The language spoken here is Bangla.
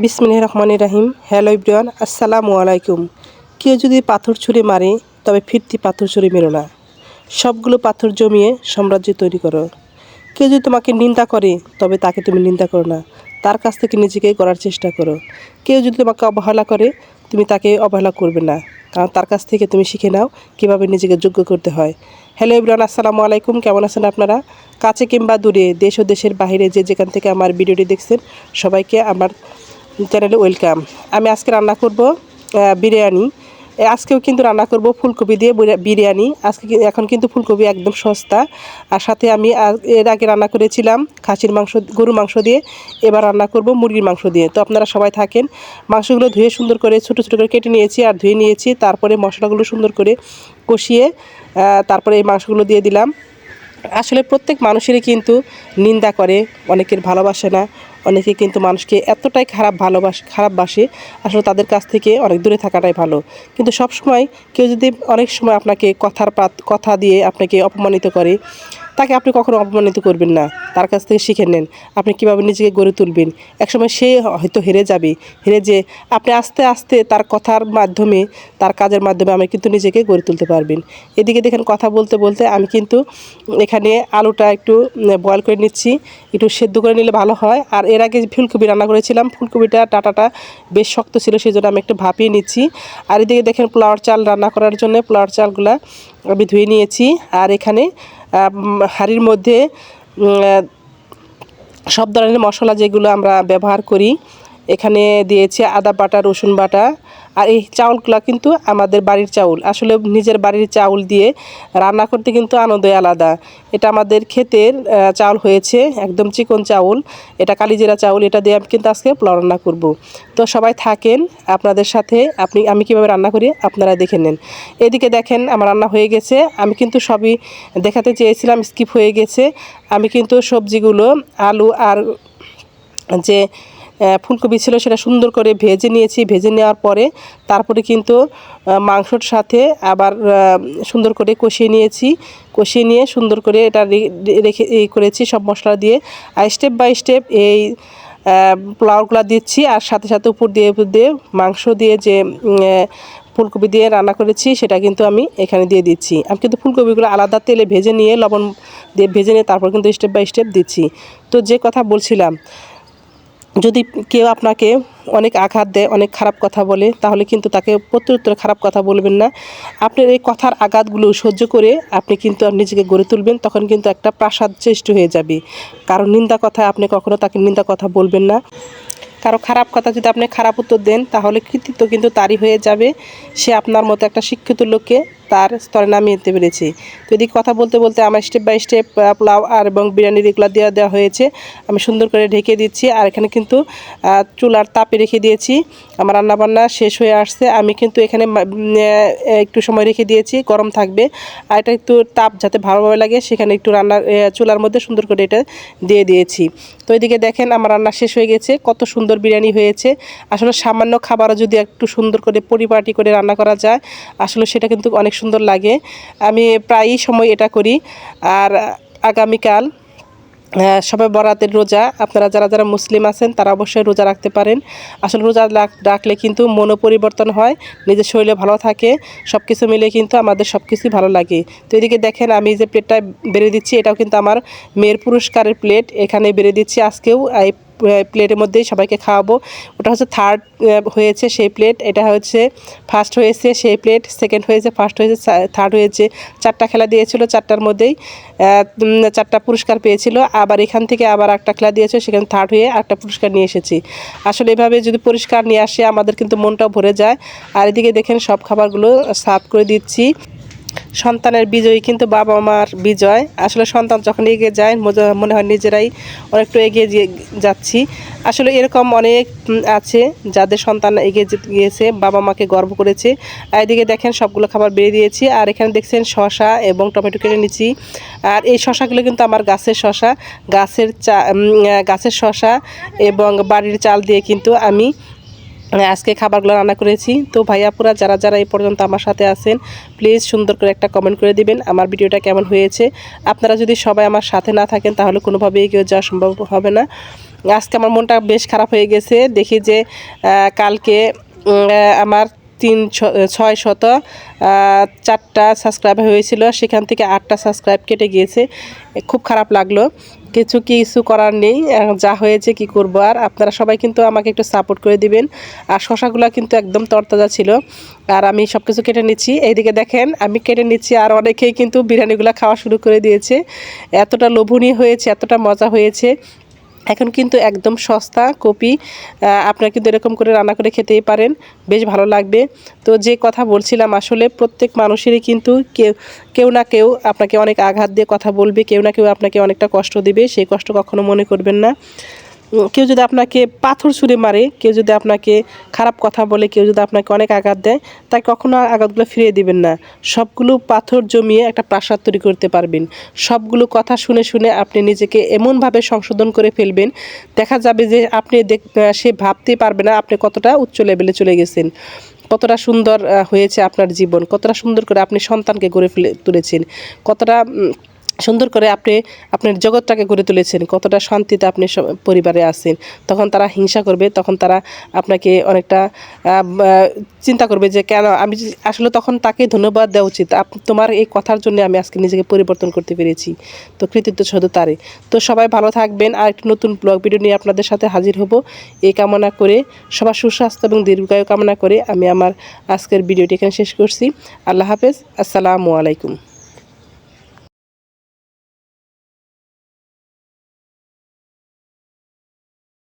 বিসমিল্লাহ রহমান রাহিম। হ্যালো ইব্রিয়ান আসসালামু আলাইকুম। কেউ যদি পাথর ছুঁড়ে মারে, তবে ফিরতি পাথর ছুঁড়ে মেরো না। সবগুলো পাথর জমিয়ে সাম্রাজ্য তৈরি করো। কেউ যদি তোমাকে নিন্দা করে, তবে তাকে তুমি নিন্দা করো না। তার কাছ থেকে নিজেকে করার চেষ্টা করো। কেউ যদি তোমাকে অবহেলা করে, তুমি তাকে অবহেলা করবে না। কারণ তার কাছ থেকে তুমি শিখে নাও কীভাবে নিজেকে যোগ্য করতে হয়। হ্যালো ইব্রান আসসালামু আলাইকুম। কেমন আছেন আপনারা? কাছে কিংবা দূরে, দেশ ও দেশের বাইরে যে যেখান থেকে আমার ভিডিওটি দেখছেন, সবাইকে আমার চ্যানেলে ওয়েলকাম আমি আজকে রান্না করব বিরিয়ানি। আজকেও কিন্তু রান্না করব ফুলকপি দিয়ে বিরিয়ানি। আজকে এখন কিন্তু ফুলকপি একদম সস্তা। আর সাথে আমি এর আগে রান্না করেছিলাম খাসির মাংস গরু মাংস দিয়ে। এবার রান্না করব মুরগির মাংস দিয়ে। তো আপনারা সবাই থাকেন। মাংসগুলো ধুয়ে সুন্দর করে, ছোটো ছোটো করে কেটে নিয়েছি আর ধুয়ে নিয়েছি। তারপরে মশলাগুলো সুন্দর করে কষিয়ে তারপরে এই মাংসগুলো দিয়ে দিলাম। আসলে প্রত্যেক মানুষেরই কিন্তু নিন্দা করে, অনেকের ভালোবাসে না। অনেকে কিন্তু মানুষকে এতটাই খারাপ ভালোবাস, খারাপ বাসে। আসলে তাদের কাছ থেকে অনেক দূরে থাকাটাই ভালো। কিন্তু সব সময় কেউ যদি অনেক সময় আপনাকে কথার পাত, কথা দিয়ে আপনাকে অপমানিত করে তাকে আপনি কখনো অপমানিত করবেন না। তার কাছ থেকে শিখে নেন, আপনি কীভাবে নিজেকে গড়ে তুলবেন। একসময় সে হয়তো হেরে যাবে। হেরে যে আপনি আস্তে আস্তে তার কথার মাধ্যমে, তার কাজের মাধ্যমে আমি কিন্তু নিজেকে গড়ে তুলতে পারবেন। এদিকে দেখেন কথা বলতে বলতে আমি কিন্তু এখানে আলুটা একটু বয়েল করে নিচ্ছি। একটু সেদ্ধ করে নিলে ভালো হয়। আর এর আগে ফুলকপি রান্না করেছিলাম, ফুলকপিটা টাটাটা বেশ শক্ত ছিল সেই জন্য আমি একটু ভাপিয়ে নিচ্ছি। আর এদিকে দেখেন পোলাওয়ার চাল রান্না করার জন্য পোলাওয়ার চালগুলা আমি ধুয়ে নিয়েছি। আর এখানে হাঁড়ির মধ্যে সব ধরনের মশলা যেগুলো আমরা ব্যবহার করি এখানে দিয়েছে আদা বাটা, রসুন বাটা আর এই চাউলগুলো কিন্তু আমাদের বাড়ির চাউল। আসলে নিজের বাড়ির চাউল দিয়ে রান্না করতে কিন্তু আনন্দই আলাদা। এটা আমাদের ক্ষেতের চাউল হয়েছে একদম চিকন চাউল। এটা কালিজিরা চাউল, এটা দিয়ে আমি কিন্তু আজকে পোলাও রান্না করব। তো সবাই থাকেন, আপনাদের সাথে আপনি, আমি কীভাবে রান্না করি আপনারা দেখে নেন। এদিকে দেখেন আমার রান্না হয়ে গেছে। আমি কিন্তু সবই দেখাতে চেয়েছিলাম, স্কিপ হয়ে গেছে। আমি কিন্তু সবজিগুলো, আলু আর যে ফুলকপি ছিল সেটা সুন্দর করে ভেজে নিয়েছি। ভেজে নেওয়ার পরে তারপরে কিন্তু মাংসর সাথে আবার সুন্দর করে কষিয়ে নিয়েছি। কষিয়ে নিয়ে সুন্দর করে এটা রেখে করেছি সব মশলা দিয়ে। আর স্টেপ বাই স্টেপ এই পোলাওগুলো দিচ্ছি আর সাথে সাথে উপর দিয়ে উপর দিয়ে মাংস দিয়ে যে ফুলকপি দিয়ে রান্না করেছি সেটা কিন্তু আমি এখানে দিয়ে দিচ্ছি। আমি কিন্তু ফুলকপিগুলো আলাদা তেলে ভেজে নিয়ে, লবণ দিয়ে ভেজে নিয়ে তারপর কিন্তু স্টেপ বাই স্টেপ দিচ্ছি। তো যে কথা বলছিলাম যদি কেউ আপনাকে অনেক আঘাত দেয়, অনেক খারাপ কথা বলে, তাহলে কিন্তু তাকে প্রত্যুত্তরে খারাপ কথা বলবেন না। আপনার এই কথার আঘাতগুলো সহ্য করে আপনি কিন্তু নিজেকে গড়ে তুলবেন, তখন কিন্তু একটা প্রাসাদ সৃষ্টি হয়ে যাবে। কারণ নিন্দা কথা আপনি কখনো তাকে নিন্দা কথা বলবেন না। কারও খারাপ কথা যদি আপনি খারাপ উত্তর দেন, তাহলে কৃতিত্ব কিন্তু তারই হয়ে যাবে। সে আপনার মতো একটা শিক্ষিত লোককে তার স্তরে নামিয়ে দিতে পেরেছি। তো এদিকে কথা বলতে বলতে আমার স্টেপ বাই স্টেপ পোলাও আর এবং বিরিয়ানির এগুলো দেওয়া দেওয়া হয়েছে। আমি সুন্দর করে ঢেকে দিচ্ছি আর এখানে কিন্তু চুলার তাপে রেখে দিয়েছি। আমার রান্নাবান্না শেষ হয়ে আসছে। আমি কিন্তু এখানে একটু সময় রেখে দিয়েছি, গরম থাকবে। আর এটা একটু তাপ যাতে ভালোভাবে লাগে, সেখানে একটু রান্নার চুলার মধ্যে সুন্দর করে এটা দিয়ে দিয়েছি। তো এদিকে দেখেন আমার রান্না শেষ হয়ে গেছে। কত সুন্দর বিরিয়ানি হয়েছে। আসলে সামান্য খাবারও যদি একটু সুন্দর করে পরিপাটি করে রান্না করা যায়, আসলে সেটা কিন্তু অনেক সুন্দর লাগে। আমি প্রায়ই সময় এটা করি। আর আগামীকাল আহ, সবে বরাতের রোজা আপনারা যারা যারা মুসলিম আছেন তারা অবশ্যই রোজা রাখতে পারেন। আসলে রোজা রাখলে কিন্তু মনও পরিবর্তন হয় নিজের শরীরে ভালো থাকে সব কিছু মিলে কিন্তু আমাদের সব কিছুই ভালো লাগে। তো এদিকে দেখেন আমি যে প্লেটটা বেড়ে দিচ্ছি এটাও কিন্তু আমার মেয়ের পুরস্কারের প্লেট এখানে বেড়ে দিচ্ছি আজকেও এই প্লেটের মধ্যেই সবাইকে খাওয়াবো। ওটা হচ্ছে থার্ড হয়েছে সেই প্লেট এটা হচ্ছে ফার্স্ট হয়েছে সেই প্লেট সেকেন্ড হয়েছে ফার্স্ট হয়েছে থার্ড হয়েছে। চারটা খেলা দিয়েছিল চারটার মধ্যেই। চারটা পুরস্কার পেয়েছিল। আবার এখান থেকে আবার একটা খেলা দিয়েছে, সেখানে থার্ড হয়ে একটা পুরস্কার নিয়ে এসেছি। আসলে এভাবে যদি পুরস্কার নিয়ে আসে, আমাদের কিন্তু মনটাও ভরে যায়। আর এদিকে দেখেন সব খাবারগুলো সার্ভ করে দিচ্ছি। সন্তানের বিজয়ী, কিন্তু বাবা মার বিজয়। আসলে সন্তান যখন এগিয়ে যায় মনে হয় নিজেরাই অনেকটা এগিয়ে যাচ্ছি। আসলে এরকম অনেক আছে যাদের সন্তান এগিয়ে গিয়েছে বাবা মাকে গর্ব করেছে। আর এদিকে দেখেন, সবগুলো খাবার বেরিয়ে দিয়েছি। আর এখানে দেখছেন শশা এবং টমেটো কেটে নিচ্ছি। আর এই শশাগুলো কিন্তু আমার গাছের শশা গাছের চা গাছের শশা এবং বাড়ির চাল দিয়ে কিন্তু আমি আজকে খাবারগুলো রান্না করেছি। তো ভাইয়াপুরা যারা যারা এই পর্যন্ত আমার সাথে আছেন প্লিজ সুন্দর করে একটা কমেন্ট করে দিবেন আমার ভিডিওটা কেমন হয়েছে। আপনারা যদি সবাই আমার সাথে না থাকেন, তাহলে কোনোভাবেই এগিয়ে যাওয়া সম্ভব হবে না। আজকে আমার মনটা বেশ খারাপ হয়ে গেছে। দেখি যে কালকে আমার তিন ছয় শত চারটা সাবস্ক্রাইব হয়েছিল, সেখান থেকে আটটা সাবস্ক্রাইব কেটে গিয়েছে। খুব খারাপ লাগল। কিছু কিছু করার নেই। যা হয়েছে কি করব আর। আপনারা সবাই কিন্তু আমাকে একটু সাপোর্ট করে দিবেন। আর শশাগুলো কিন্তু একদম তরতাজা ছিল। আর আমি সব কিছু কেটে নিচ্ছি। এইদিকে দেখেন, আমি কেটে নিচ্ছি আর অনেকেই কিন্তু বিরিয়ানিগুলো খাওয়া শুরু করে দিয়েছে। এতটা লোভনীয় হয়েছে, এতটা মজা হয়েছে। এখন কিন্তু একদম সস্তা কপি আপনারা কিন্তু এরকম করে রান্না করে খেতেই পারেন, বেশ ভালো লাগবে। তো যে কথা বলছিলাম, আসলে প্রত্যেক মানুষেরই কিন্তু কেউ কেউ না কেউ আপনাকে অনেক আঘাত দিয়ে কথা বলবে, কেউ না কেউ আপনাকে অনেকটা কষ্ট দিবে, সেই কষ্ট কখনো মনে করবেন না। কেউ যদি আপনাকে পাথর ছুঁড়ে মারে, কেউ যদি আপনাকে খারাপ কথা বলে, কেউ যদি আপনাকে অনেক আঘাত দেয় তাই কখনো আঘাতগুলো ফিরিয়ে দিবেন না। সবগুলো পাথর জমিয়ে একটা প্রাসাদ তৈরি করতে পারবেন। সবগুলো কথা শুনে শুনে আপনি নিজেকে এমনভাবে সংশোধন করে ফেলবেন। দেখা যাবে যে আপনি দেখ সে ভাবতেই পারবে না আপনি কতটা উচ্চ লেভেলে চলে গেছেন। কতটা সুন্দর হয়েছে আপনার জীবন। কতটা সুন্দর করে আপনি সন্তানকে গড়ে ফেলে, তুলেছেন। কতটা সুন্দর করে আপনি আপনার জগৎটাকে গড়ে তুলেছেন, কতটা শান্তিতে আপনি পরিবারে আছেন। তখন তারা হিংসা করবে, তখন তারা আপনাকে অনেকটা চিন্তা করবে যে কেন আমি আসলে তখন তাকে ধন্যবাদ দেওয়া উচিত। তোমার এই কথার জন্য আমি আজকে নিজেকে পরিবর্তন করতে পেরেছি। তো কৃতিত্ব শুধু তারে তো সবাই ভালো থাকবেন। আর একটি নতুন ব্লগ ভিডিও নিয়ে আপনাদের সাথে হাজির হব। এই কামনা করে সবার সুস্বাস্থ্য এবং দীর্ঘায়ু কামনা করে আমি আমার আজকের ভিডিওটি এখানে শেষ করছি। আল্লাহ হাফেজ। আসসালামু আলাইকুম।